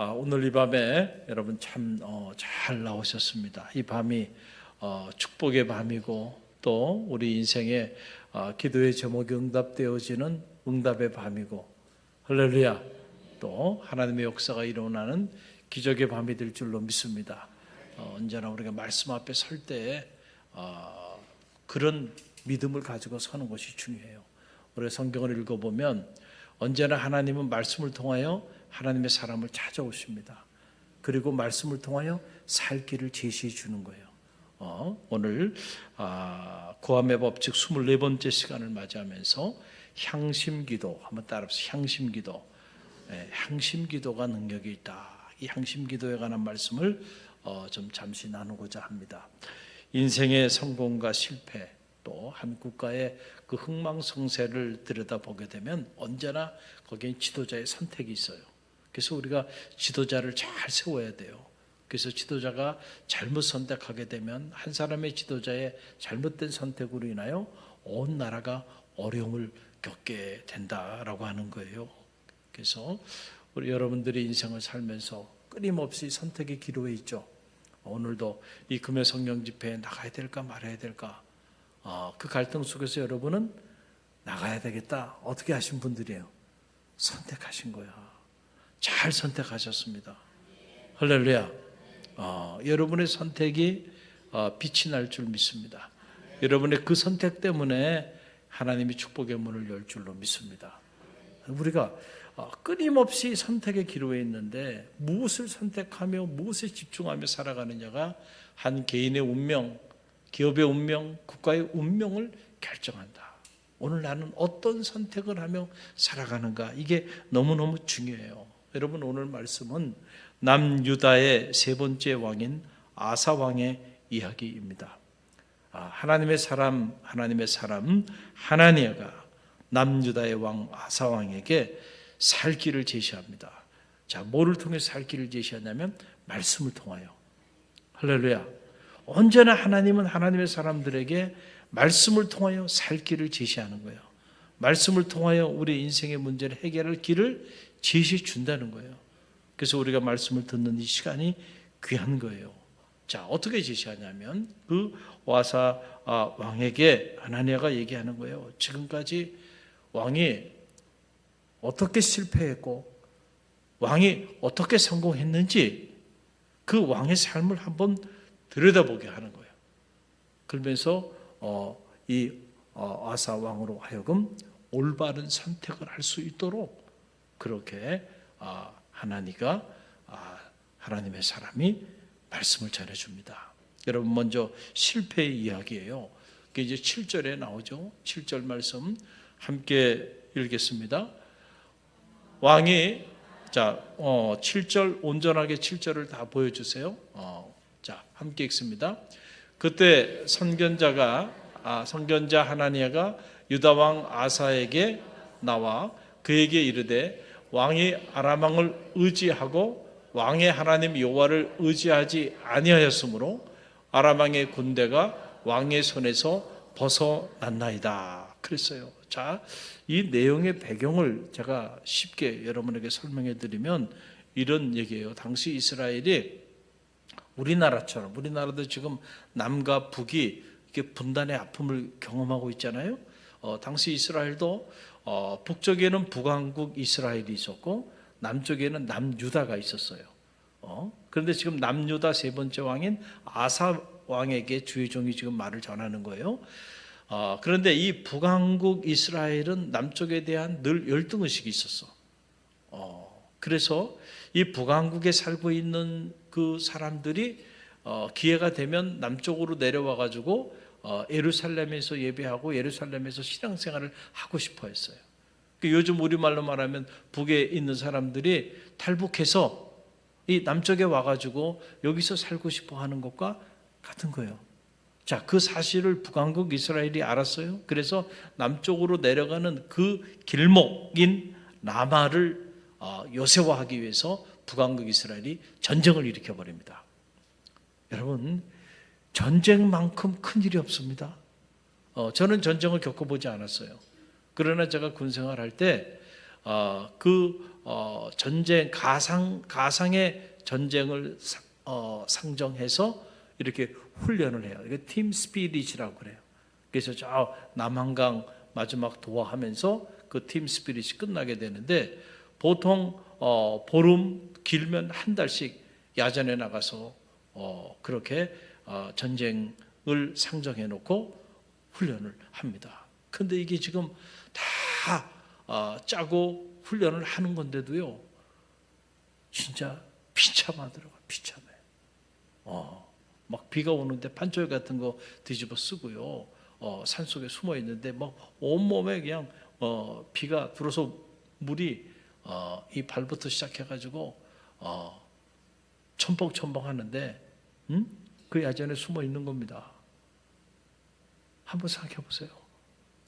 아, 오늘 이 밤에 여러분 참 잘 나오셨습니다. 이 밤이 어, 축복의 밤이고 또 우리 인생의 아, 기도의 제목이 응답되어지는 응답의 밤이고 할렐루야 또 하나님의 역사가 일어나는 기적의 밤이 될 줄로 믿습니다. 어, 언제나 우리가 말씀 앞에 설 때에 어, 그런 믿음을 가지고 서는 것이 중요해요. 우리 성경을 읽어보면 언제나 하나님은 말씀을 통하여 하나님의 사람을 찾아오십니다. 그리고 말씀을 통하여 살 길을 제시해 주는 거예요. 어, 오늘 아, 구함의 법칙 24번째 시간을 맞이하면서 향심기도 한번 따라서 향심기도 예, 향심기도가 능력이 있다. 이 향심기도에 관한 말씀을 어, 좀 잠시 나누고자 합니다. 인생의 성공과 실패 또 한 국가의 그 흥망성쇠를 들여다보게 되면 언제나 거기에 지도자의 선택이 있어요. 그래서 우리가 지도자를 잘 세워야 돼요. 그래서 지도자가 잘못 선택하게 되면 한 사람의 지도자의 잘못된 선택으로 인하여 온 나라가 어려움을 겪게 된다라고 하는 거예요. 그래서 우리 여러분들이 인생을 살면서 끊임없이 선택의 기로에 있죠. 오늘도 이 금요 성령 집회에 나가야 될까 말아야 될까 어, 그 갈등 속에서 여러분은 나가야 되겠다 어떻게 하신 분들이에요 선택하신 거야 잘 선택하셨습니다. 할렐루야. 어, 여러분의 선택이 어, 빛이 날 줄 믿습니다. 여러분의 그 선택 때문에 하나님이 축복의 문을 열 줄로 믿습니다. 우리가 어, 끊임없이 선택의 기로에 있는데 무엇을 선택하며 무엇에 집중하며 살아가느냐가 한 개인의 운명, 기업의 운명, 국가의 운명을 결정한다. 오늘 나는 어떤 선택을 하며 살아가는가? 이게 너무너무 중요해요. 여러분 오늘 말씀은 남유다의 세 번째 왕인 아사 왕의 이야기입니다. 아, 하나님의 사람, 하나님의 사람 하나니아가 남유다의 왕 아사 왕에게 살 길을 제시합니다. 자, 뭐를 통해 살 길을 제시하냐면 말씀을 통하여. 할렐루야. 언제나 하나님은 하나님의 사람들에게 말씀을 통하여 살 길을 제시하는 거예요. 말씀을 통하여 우리 인생의 문제를 해결할 길을 제시해 준다는 거예요. 그래서 우리가 말씀을 듣는 이 시간이 귀한 거예요. 자, 어떻게 제시하냐면 그 와사 아, 왕에게 하나니아가 얘기하는 거예요. 지금까지 왕이 어떻게 실패했고 왕이 어떻게 성공했는지 그 왕의 삶을 한번 들여다보게 하는 거예요. 그러면서 어, 이 어, 아사 왕으로 하여금 올바른 선택을 할 수 있도록 그렇게 아, 하나니가 아, 하나님의 사람이 말씀을 전해 줍니다. 여러분 먼저 실패의 이야기예요. 그게 이제 7절에 나오죠. 7절 말씀 함께 읽겠습니다. 왕이 자, 어, 7절 온전하게 7절을 다 보여 주세요. 어, 자, 함께 읽습니다. 그때 선견자가 아, 선견자 하나니아가 유다 왕 아사에게 나와 그에게 이르되 왕이 아람 왕을 의지하고 왕의 하나님 여호와를 의지하지 아니하였으므로 아람 왕의 군대가 왕의 손에서 벗어났나이다. 그랬어요. 자, 이 내용의 배경을 제가 쉽게 여러분에게 설명해 드리면 이런 얘기예요. 당시 이스라엘이 우리나라처럼 우리나라도 지금 남과 북이 이렇게 분단의 아픔을 경험하고 있잖아요. 어, 당시 이스라엘도 어, 북쪽에는 북왕국 이스라엘이 있었고 남쪽에는 남유다가 있었어요. 어, 그런데 지금 남유다 세 번째 왕인 아사 왕에게 주의 종이 지금 말을 전하는 거예요. 어, 그런데 이 북왕국 이스라엘은 남쪽에 대한 늘 열등 의식이 있었어. 어, 그래서 이 북왕국에 살고 있는 그 사람들이 어, 기회가 되면 남쪽으로 내려와 가지고 어, 예루살렘에서 예배하고 예루살렘에서 신앙생활을 하고 싶어 했어요. 그 요즘 우리말로 말하면 북에 있는 사람들이 탈북해서 이 남쪽에 와가지고 여기서 살고 싶어 하는 것과 같은 거예요. 자, 그 사실을 북왕국 이스라엘이 알았어요. 그래서 남쪽으로 내려가는 그 길목인 라마를 어, 요새화하기 위해서 북왕국 이스라엘이 전쟁을 일으켜 버립니다. 여러분, 전쟁만큼 큰 일이 없습니다. 어, 저는 전쟁을 겪어보지 않았어요. 그러나 제가 군 생활할 때, 어, 그 어, 전쟁 가상 가상의 전쟁을 사- 어, 상정해서 이렇게 훈련을 해요. 이게 팀 스피릿이라고 그래요. 그래서 저 남한강 마지막 도하하면서 그 팀 스피릿이 끝나게 되는데 보통 어, 보름 길면 한 달씩 야전에 나가서 어, 그렇게 어, 전쟁을 상정해 놓고 훈련을 합니다. 근데 이게 지금 다 어, 짜고 훈련을 하는 건데도요, 진짜 비참하더라고, 비참해. 어, 막 비가 오는데 판초에 같은 거 뒤집어 쓰고요, 어, 산 속에 숨어 있는데 막 온몸에 그냥 어, 비가 들어서 물이 어, 이 발부터 시작해 가지고 어, 첨벙첨벙 하는데, 음? 그 야전에 숨어 있는 겁니다. 한번 생각해 보세요.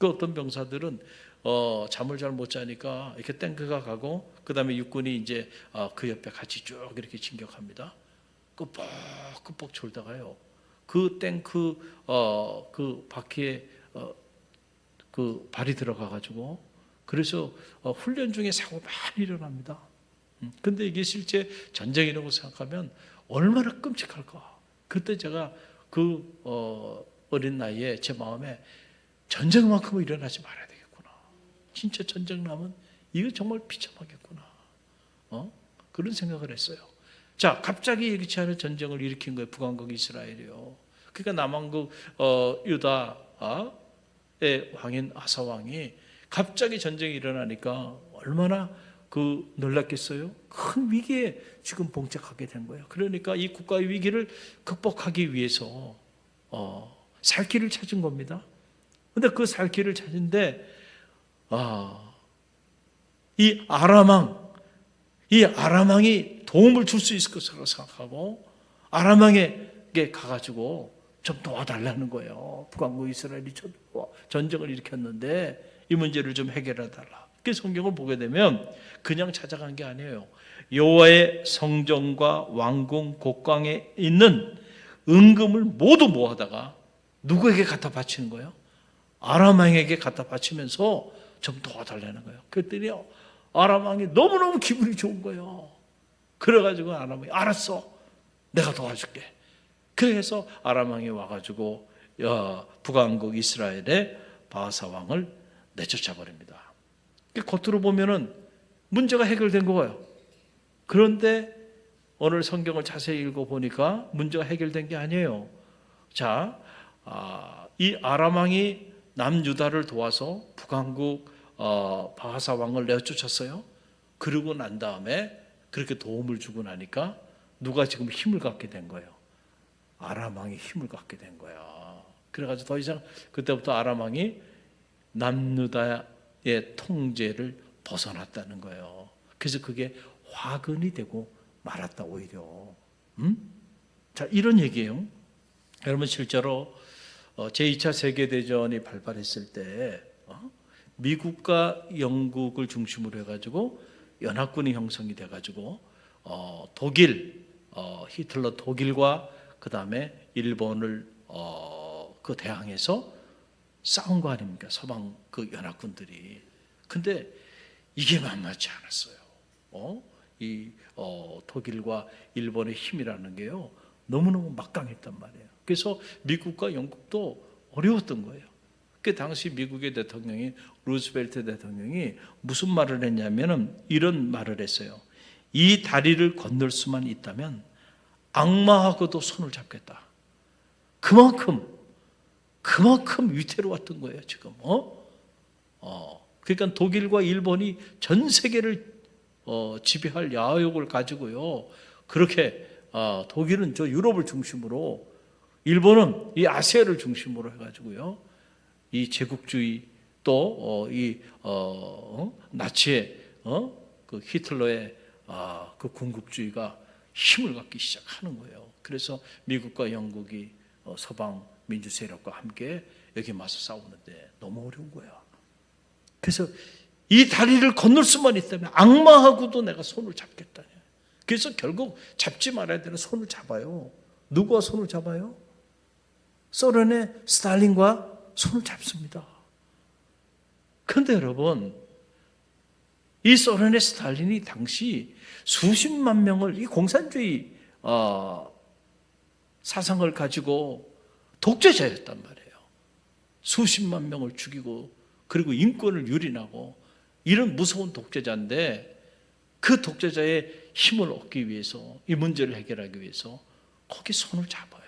그 어떤 병사들은 어, 잠을 잘 못 자니까 이렇게 탱크가 가고 그 다음에 육군이 이제 어, 그 옆에 같이 쭉 이렇게 진격합니다. 끄뻑끄뻑 졸다가요. 그 탱크 어, 그 바퀴에 어, 그 발이 들어가 가지고 그래서 어, 훈련 중에 사고 많이 일어납니다. 음, 근데 이게 실제 전쟁이라고 생각하면 얼마나 끔찍할까. 그때 제가 그 어, 어린 나이에 제 마음에 전쟁만큼은 일어나지 말아야 되겠구나. 진짜 전쟁 나면 이거 정말 비참하겠구나. 어? 그런 생각을 했어요. 자, 갑자기 예기치 않은 전쟁을 일으킨 거예요. 북왕국 이스라엘이요. 그러니까 남왕국 어, 유다의 왕인 아사 왕이 갑자기 전쟁이 일어나니까 얼마나 그 놀랐겠어요? 큰 위기에 지금 봉착하게 된 거예요. 그러니까 이 국가의 위기를 극복하기 위해서 어, 살 길을 찾은 겁니다. 근데 그 살 길을 찾은데 아, 이 아람왕, 이 아람왕이 도움을 줄 수 있을 것으로 생각하고 아람왕에게 가가지고 좀 도와달라는 거예요. 북왕국 이스라엘이 전- 전쟁을 일으켰는데 이 문제를 좀 해결해 달라. 그 성경을 보게 되면 그냥 찾아간 게 아니에요. 여호와의 성전과 왕궁 곡광에 있는 은금을 모두 모아다가 누구에게 갖다 바치는 거예요? 아람 왕에게 갖다 바치면서 좀 도와달라는 거예요. 그랬더니 아람 왕이 너무너무 기분이 좋은 거예요. 그래가지고 아람 왕이 알았어. 내가 도와줄게. 그래서 아람 왕이 와가지고 어, 북왕국 이스라엘의 바하사 왕을 내쫓아 버립니다. 겉으로 보면은 문제가 해결된 거예요. 그런데 오늘 성경을 자세히 읽어 보니까 문제가 해결된 게 아니에요. 자, 아, 이 아람 왕이 남유다를 도와서 북왕국 어, 바하사 왕을 내쫓았어요. 그러고 난 다음에 그렇게 도움을 주고 나니까 누가 지금 힘을 갖게 된 거예요. 아람 왕이 힘을 갖게 된 거야. 그래가지고 더 이상 그때부터 아람 왕이 남유다의 통제를 벗어났다는 거예요. 그래서 그게 화근이 되고 말았다 오히려. 음? 자 이런 얘기예요. 여러분 실제로 어, 제2차 세계 대전이 발발했을 때 어? 미국과 영국을 중심으로 해가지고 연합군이 형성이 돼가지고 어, 독일 어, 히틀러 독일과 그 다음에 일본을 어, 그 대항해서 싸운 거 아닙니까 서방 그 연합군들이. 근데 이게 만만치 않았어요. 어? 이 어, 독일과 일본의 힘이라는 게요 너무너무 막강했단 말이에요. 그래서 미국과 영국도 어려웠던 거예요. 그 당시 미국의 대통령이 루즈벨트 대통령이 무슨 말을 했냐면은 이런 말을 했어요. 이 다리를 건널 수만 있다면 악마하고도 손을 잡겠다. 그만큼 그만큼 위태로웠던 거예요 지금. 어? 어. 그러니까 독일과 일본이 전 세계를 어, 지배할 야욕을 가지고요. 그렇게 어, 독일은 저 유럽을 중심으로 일본은 이 아시아를 중심으로 해가지고요. 이 제국주의 또이 어, 나치의 어? 그 히틀러의 아, 그 군국주의가 힘을 갖기 시작하는 거예요. 그래서 미국과 영국이 어, 서방 민주 세력과 함께 여기 맞서 싸우는데 너무 어려운 거야. 그래서 이 다리를 건널 수만 있다면 악마하고도 내가 손을 잡겠다. 그래서 결국 잡지 말아야 되는 손을 잡아요. 누구와 손을 잡아요? 소련의 스탈린과 손을 잡습니다. 그런데 여러분, 이 소련의 스탈린이 당시 수십만 명을 이 공산주의 어, 사상을 가지고 독재자였단 말이에요. 수십만 명을 죽이고 그리고 인권을 유린하고 이런 무서운 독재자인데 그 독재자의 힘을 얻기 위해서 이 문제를 해결하기 위해서 거기 손을 잡아요.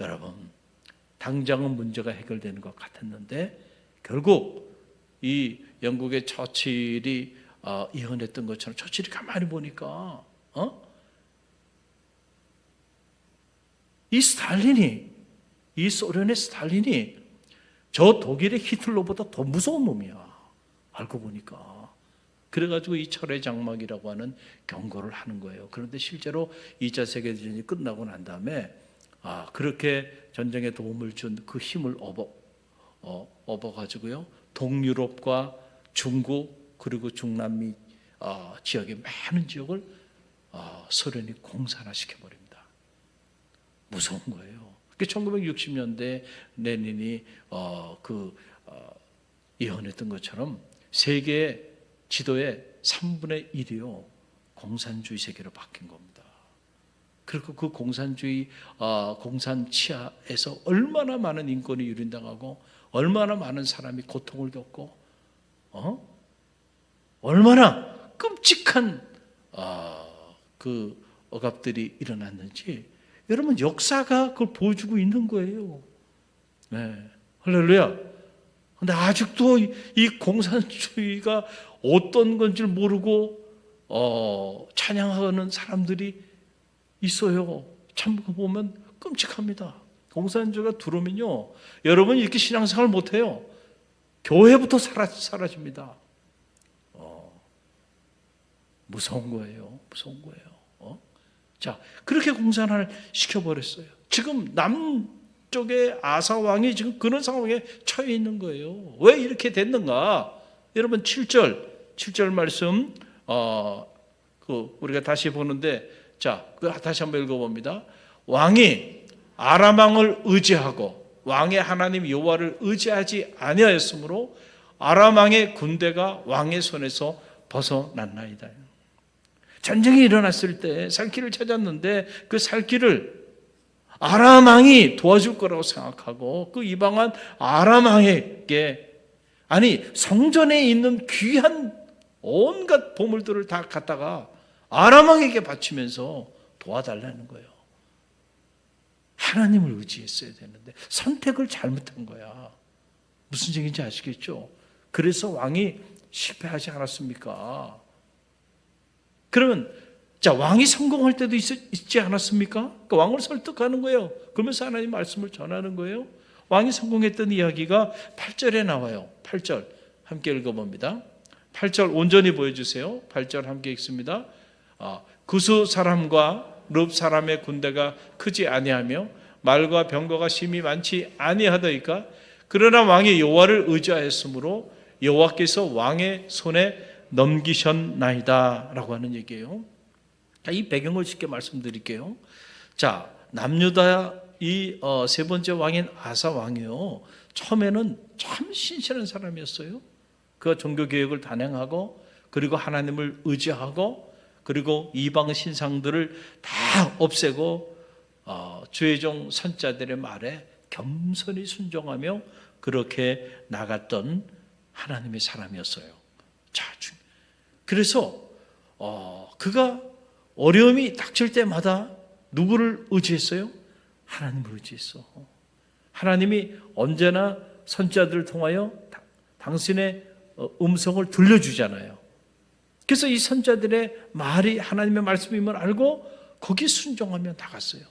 여러분 당장은 문제가 해결되는 것 같았는데 결국 이 영국의 처칠이 어, 예언했던 것처럼 처칠이 가만히 보니까 어? 이 스탈린이 이 소련의 스탈린이 저 독일의 히틀러보다 더 무서운 놈이야. 알고 보니까. 그래가지고 이 철의 장막이라고 하는 경고를 하는 거예요. 그런데 실제로 2차 세계대전이 끝나고 난 다음에 아, 그렇게 전쟁에 도움을 준 그 힘을 업어, 어, 업어가지고요. 동유럽과 중국 그리고 중남미 어, 지역의 많은 지역을 어, 소련이 공산화시켜 버립니다. 무서운 거예요. 그 1960년대 레닌이 어, 그 어, 예언했던 것처럼 세계 지도의 3분의 1이요 공산주의 세계로 바뀐 겁니다. 그리고 그 공산주의 어, 공산 치하에서 얼마나 많은 인권이 유린당하고 얼마나 많은 사람이 고통을 겪고 어? 얼마나 끔찍한 어, 그 억압들이 일어났는지 여러분 역사가 그걸 보여주고 있는 거예요. 네. 할렐루야. 근데 아직도 이- 이 공산주의가 어떤 건지 모르고 어, 찬양하는 사람들이 있어요. 참 보면 끔찍합니다. 공산주의가 들어오면요, 여러분 이렇게 신앙생활 못해요. 교회부터 사라, 사라집니다. 어, 무서운 거예요. 무서운 거예요. 어? 자, 그렇게 공산화를 시켜버렸어요. 지금 남쪽의 아사 왕이 지금 그런 상황에 처해 있는 거예요. 왜 이렇게 됐는가? 여러분 7절, 7절 말씀, 어, 그 우리가 다시 보는데, 자, 그 다시 한번 읽어봅니다. 왕이 아람 왕을 의지하고 왕의 하나님 여호와를 의지하지 아니하였으므로 아람 왕의 군대가 왕의 손에서 벗어났나이다. 전쟁이 일어났을 때 살길을 찾았는데 그 살길을 아람 왕이 도와줄 거라고 생각하고 그 이방한 아람 왕에게 아니 성전에 있는 귀한 온갖 보물들을 다 갖다가 아람 왕에게 바치면서 도와달라는 거예요. 하나님을 의지했어야 되는데 선택을 잘못한 거야. 무슨 얘기인지 아시겠죠? 그래서 왕이 실패하지 않았습니까? 그러면 자 왕이 성공할 때도 있, 있지 않았습니까? 그러니까 왕을 설득하는 거예요. 그러면서 하나님 말씀을 전하는 거예요. 왕이 성공했던 이야기가 8절에 나와요. 8절 함께 읽어봅니다. 8절 온전히 보여주세요. 8절 함께 읽습니다. 아, 구수 사람과 룹 사람의 군대가 크지 아니하며 말과 병거가 심히 많지 아니하더이까 그러나 왕이 여호와를 의지하였으므로 여호와께서 왕의 손에 넘기셨나이다라고 하는 얘기예요. 자, 이 배경을 쉽게 말씀드릴게요. 자, 남유다 이 어, 세 번째 왕인 아사 왕이요. 처음에는 참 신실한 사람이었어요. 그 종교 개혁을 단행하고 그리고 하나님을 의지하고 그리고 이방 신상들을 다 없애고 어, 주의 종 선자들의 말에 겸손히 순종하며 그렇게 나갔던 하나님의 사람이었어요. 자, 주- 그래서 어, 그가 어려움이 닥칠 때마다 누구를 의지했어요? 하나님을 의지했어. 하나님이 언제나 선자들을 통하여 다- 당신의 어, 음성을 들려주잖아요. 그래서 이 선자들의 말이 하나님의 말씀임을 알고 거기 순종하며 나갔어요.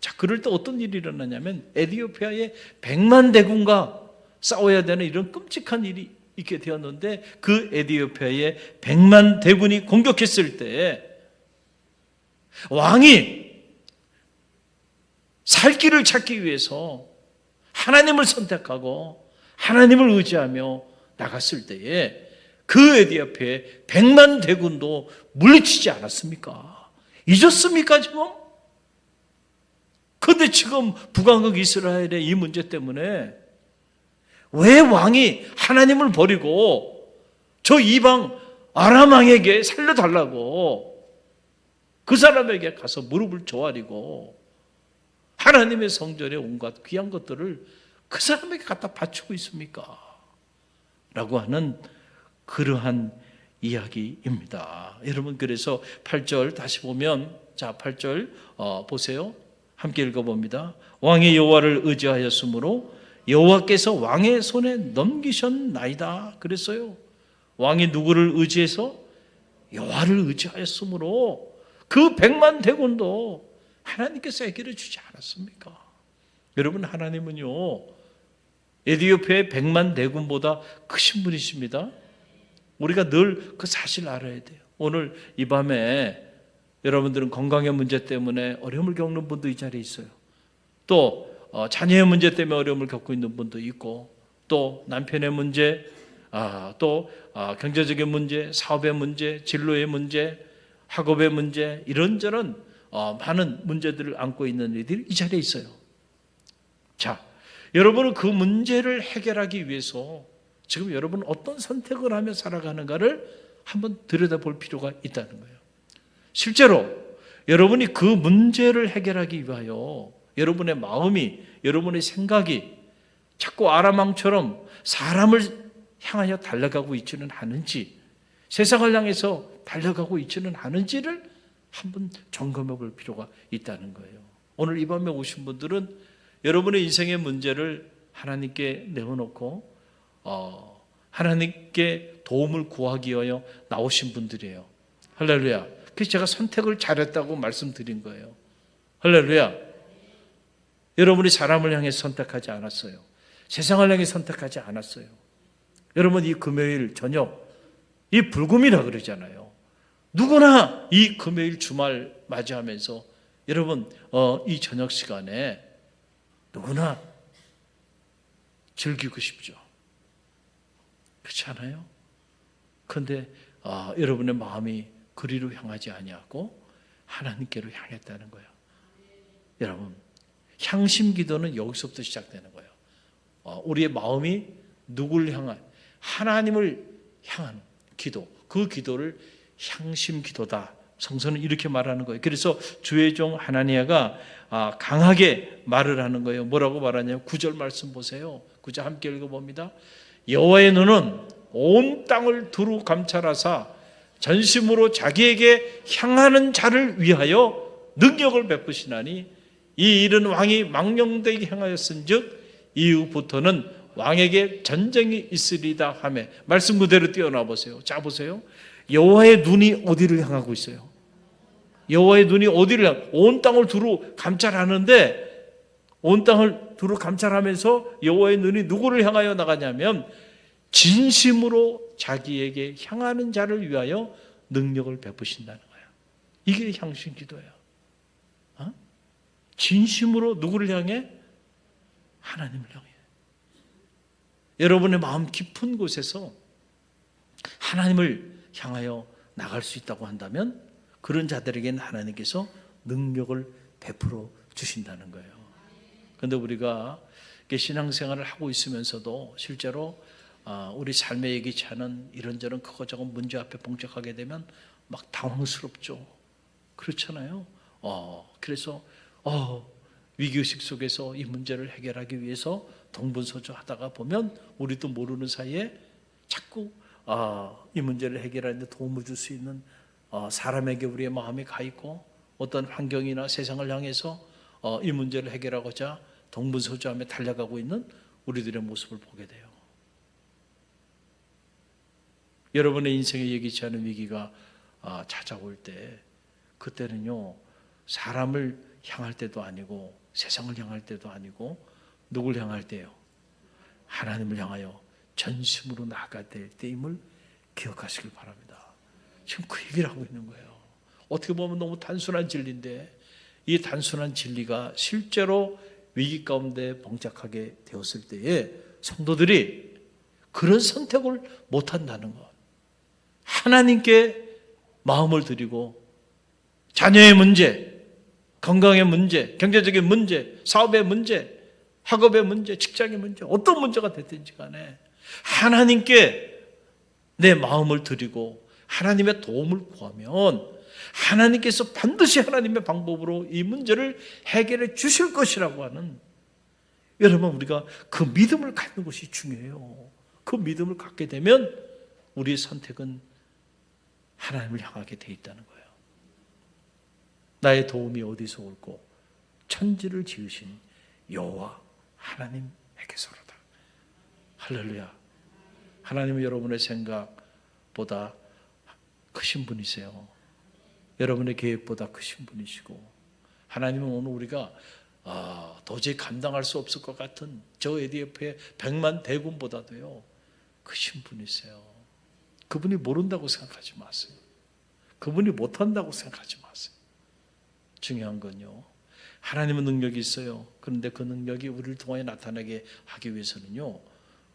자, 그럴 때 어떤 일이 일어나냐면 에디오피아의 백만 대군과 싸워야 되는 이런 끔찍한 일이 있게 되었는데 그 에디오피아의 백만 대군이 공격했을 때 왕이 살 길을 찾기 위해서 하나님을 선택하고 하나님을 의지하며 나갔을 때에 그 에디오피아의 백만 대군도 물리치지 않았습니까? 잊었습니까 지금? 근데 지금 북왕국 이스라엘의 이 문제 때문에 왜 왕이 하나님을 버리고 저 이방 아람 왕에게 살려달라고 그 사람에게 가서 무릎을 조아리고 하나님의 성전에 온갖 귀한 것들을 그 사람에게 갖다 바치고 있습니까? 라고 하는 그러한 이야기입니다. 여러분 그래서 8절 다시 보면 자 8절 어, 보세요. 함께 읽어봅니다. 왕의 여호와를 의지하였으므로 여호와께서 왕의 손에 넘기셨나이다 그랬어요. 왕이 누구를 의지해서 여호와를 의지하였으므로 그 백만 대군도 하나님께서 해결해 주지 않았습니까? 여러분 하나님은요 에디오피아의 백만 대군보다 크신 분이십니다. 우리가 늘 그 사실 알아야 돼요. 오늘 이 밤에 여러분들은 건강의 문제 때문에 어려움을 겪는 분도 이 자리에 있어요. 또 어, 자녀의 문제 때문에 어려움을 겪고 있는 분도 있고 또 남편의 문제, 아, 또 아, 경제적인 문제, 사업의 문제, 진로의 문제, 학업의 문제 이런저런 어, 많은 문제들을 안고 있는 이들이 이 자리에 있어요. 자, 여러분은 그 문제를 해결하기 위해서 지금 여러분은 어떤 선택을 하며 살아가는가를 한번 들여다볼 필요가 있다는 거예요. 실제로 여러분이 그 문제를 해결하기 위하여 여러분의 마음이, 여러분의 생각이 자꾸 아람왕처럼 사람을 향하여 달려가고 있지는 않은지, 세상을 향해서 달려가고 있지는 않은지를 한번 점검해 볼 필요가 있다는 거예요. 오늘 이 밤에 오신 분들은 여러분의 인생의 문제를 하나님께 내어놓고 어, 하나님께 도움을 구하기 위하여 나오신 분들이에요. 할렐루야. 그래서 제가 선택을 잘했다고 말씀드린 거예요. 할렐루야. 여러분이 사람을 향해 선택하지 않았어요. 세상을 향해 선택하지 않았어요. 여러분 이 금요일 저녁 이 불금이라 그러잖아요. 누구나 이 금요일 주말 맞이하면서 여러분 어, 이 저녁 시간에 누구나 즐기고 싶죠. 그렇지 않아요? 그런데 아, 여러분의 마음이 그리로 향하지 아니하고 하나님께로 향했다는 거예요. 여러분 향심 기도는 여기서부터 시작되는 거예요. 어, 우리의 마음이 누굴 향한 하나님을 향한 기도, 그 기도를 향심 기도다. 성서는 이렇게 말하는 거예요. 그래서 주의 종 하나니아가 아, 강하게 말을 하는 거예요. 뭐라고 말하냐면 구절 말씀 보세요. 구절 함께 읽어봅니다. 여호와의 눈은 온 땅을 두루 감찰하사 전심으로 자기에게 향하는 자를 위하여 능력을 베푸시나니 이 일은 왕이 망령되게 행하였은즉 이후부터는 왕에게 전쟁이 있으리다 하매 말씀 그대로 뛰어나 보세요. 자 보세요. 여호와의 눈이 어디를 향하고 있어요? 여호와의 눈이 어디를 향? 온 땅을 두루 감찰하는데 온 땅을 두루 감찰하면서 여호와의 눈이 누구를 향하여 나가냐면 진심으로 자기에게 향하는 자를 위하여 능력을 베푸신다는 거예요. 이게 향신 기도예요. 어? 진심으로 누구를 향해? 하나님을 향해. 여러분의 마음 깊은 곳에서 하나님을 향하여 나갈 수 있다고 한다면 그런 자들에게는 하나님께서 능력을 베풀어 주신다는 거예요. 그런데 우리가 신앙생활을 하고 있으면서도 실제로 아, 우리 삶에 예기치 않은 이런저런 크고 작은 문제 앞에 봉착하게 되면 막 당황스럽죠. 그렇잖아요. 어, 그래서 어, 위기의식 속에서 이 문제를 해결하기 위해서 동분서주 하다가 보면 우리도 모르는 사이에 자꾸 아, 이 문제를 해결하는데 도움을 줄 수 있는 어, 사람에게 우리의 마음이 가 있고 어떤 환경이나 세상을 향해서 어, 이 문제를 해결하고자 동분서주하며 달려가고 있는 우리들의 모습을 보게 돼요. 여러분의 인생에 예기치 않은 위기가 아, 찾아올 때 그때는요 사람을 향할 때도 아니고 세상을 향할 때도 아니고 누굴 향할 때요 하나님을 향하여 전심으로 나아갈 때임을 기억하시길 바랍니다. 지금 그 얘기를 하고 있는 거예요. 어떻게 보면 너무 단순한 진리인데 이 단순한 진리가 실제로 위기 가운데 봉착하게 되었을 때에 성도들이 그런 선택을 못 한다는 것. 하나님께 마음을 드리고 자녀의 문제, 건강의 문제, 경제적인 문제, 사업의 문제, 학업의 문제, 직장의 문제, 어떤 문제가 됐든지 간에 하나님께 내 마음을 드리고 하나님의 도움을 구하면 하나님께서 반드시 하나님의 방법으로 이 문제를 해결해 주실 것이라고 하는 여러분 우리가 그 믿음을 갖는 것이 중요해요. 그 믿음을 갖게 되면 우리의 선택은 하나님을 향하게 돼 있다는 거예요. 나의 도움이 어디서 올고 천지를 지으신 여호와 하나님에게서로다. 할렐루야. 하나님은 여러분의 생각보다 크신 분이세요. 여러분의 계획보다 크신 분이시고 하나님은 오늘 우리가 아, 도저히 감당할 수 없을 것 같은 저 에디오피의 백만 대군보다도요 크신 분이세요. 그분이 모른다고 생각하지 마세요. 그분이 못한다고 생각하지 마세요. 중요한 건요. 하나님은 능력이 있어요. 그런데 그 능력이 우리를 통해 나타나게 하기 위해서는요.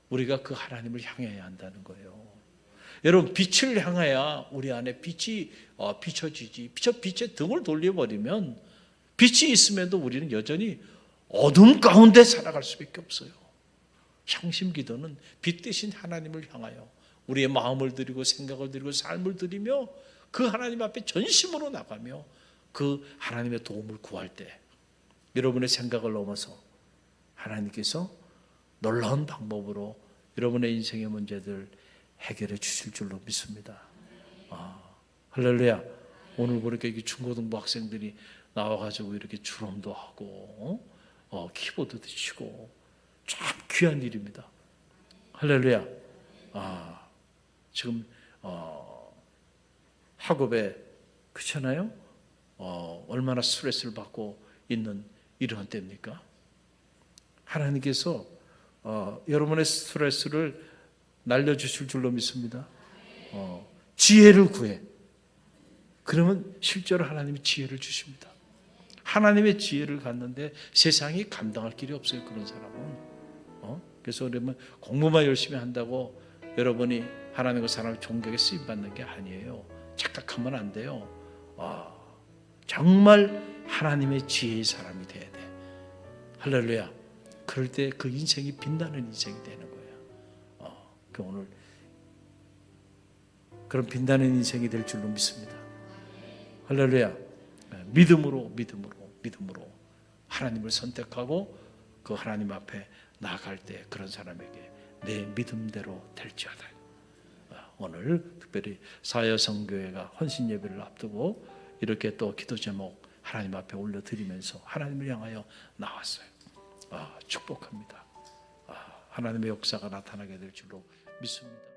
우리가 그 하나님을 향해야 한다는 거예요. 여러분 빛을 향해야 우리 안에 빛이 어, 비춰지지. 저 빛의 등을 돌려버리면 빛이 있음에도 우리는 여전히 어둠 가운데 살아갈 수밖에 없어요. 향심 기도는 빛 대신 하나님을 향하여 우리의 마음을 드리고 생각을 드리고 삶을 드리며 그 하나님 앞에 전심으로 나가며 그 하나님의 도움을 구할 때 여러분의 생각을 넘어서 하나님께서 놀라운 방법으로 여러분의 인생의 문제들 해결해 주실 줄로 믿습니다. 아, 할렐루야. 오늘 보니까 이게 중고등부 학생들이 나와가지고 이렇게 주름도 하고 어, 키보드도 치고 참 귀한 일입니다. 할렐루야. 아, 지금 어, 학업에 그렇잖아요. 어, 얼마나 스트레스를 받고 있는 이러한 때입니까? 하나님께서 어, 여러분의 스트레스를 날려주실 줄로 믿습니다. 어, 지혜를 구해. 그러면 실제로 하나님이 지혜를 주십니다. 하나님의 지혜를 갖는데 세상이 감당할 길이 없어요. 그런 사람은. 어? 그래서 여러분 공부만 열심히 한다고 여러분이 하나님과 사람의 종격에 쓰임 받는 게 아니에요. 착각하면 안 돼요. 아, 정말 하나님의 지혜의 사람이 돼야 돼. 할렐루야. 그럴 때 그 인생이 빛나는 인생이 되는 그 오늘 그런 빛나는 인생이 될 줄로 믿습니다. 할렐루야. 믿음으로, 믿음으로, 믿음으로 하나님을 선택하고 그 하나님 앞에 나아갈 때 그런 사람에게 내 믿음대로 될지어다. 어, 오늘 특별히 사여성교회가 헌신 예배를 앞두고 이렇게 또 기도 제목 하나님 앞에 올려드리면서 하나님을 향하여 나왔어요. 아, 축복합니다. 아, 하나님의 역사가 나타나게 될 줄로 믿습니다.